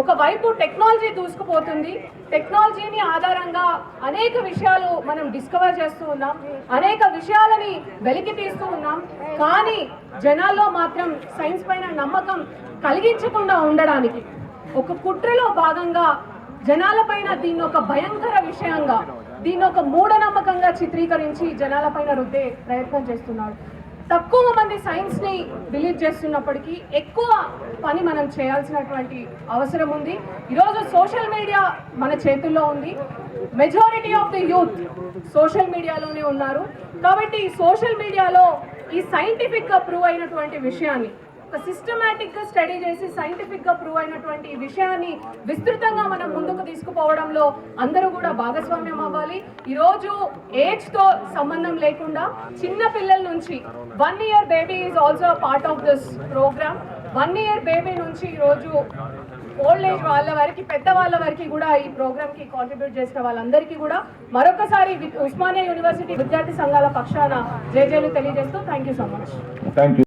ఒకవైపు టెక్నాలజీ దూసుకుపోతుంది. టెక్నాలజీని ఆధారంగా అనేక విషయాలు మనం డిస్కవర్ చేస్తూ ఉన్నాం. అనేక విషయాలని వెలికి తీస్తూ ఉన్నాం. కానీ జనాల్లో మాత్రం సైన్స్ పైన నమ్మకం కలిగించకుండా ఉండడానికి ఒక కుట్రలో భాగంగా జనాలపైన దీన్ని ఒక భయంకర విషయంగా దీన్ని ఒక మూఢనమ్మకంగా చిత్రీకరించి జనాలపైన రుద్దే ప్రయత్నం చేస్తున్నాడు. తక్కువ మంది సైన్స్ని బిలీవ్ చేస్తున్నప్పటికీ ఎక్కువ పని మనం చేయాల్సినటువంటి అవసరం ఉంది. ఈరోజు సోషల్ మీడియా మన చేతుల్లో ఉంది. Majority of the youth social మీడియాలోనే ఉన్నారు. కాబట్టి సోషల్ మీడియాలో ఈ సైంటిఫిక్గా ప్రూవ్ అయినటువంటి విషయాన్ని ఒక సిస్టమేటిక్గా స్టడీ చేసి సైంటిఫిక్గా ప్రూవ్ అయినటువంటి విషయాన్ని విస్తృతంగా మనం ముందు తీసుకుపోవడంలో అందరూ కూడా భాగస్వామ్యం అవ్వాలి. ఈరోజు ఏజ్తో ఏజ్తో సంబంధం లేకుండా చిన్న పిల్లల నుంచి one year baby is also part of this program one year baby నుంచి ఈ రోజు ఓల్డ్ ఏజ్ వాళ్ళ వారికి పెద్ద వాళ్ళ వారికి కూడా ఈ ప్రోగ్రామ్కి కాంట్రిబ్యూట్ చేసిన వాళ్ళందరికీ కూడా మరొకసారి ఉస్మానియా యూనివర్సిటీ విద్యార్థి సంఘాల పక్షాన జేజేలు తెలియజేస్తూ thank you so much thank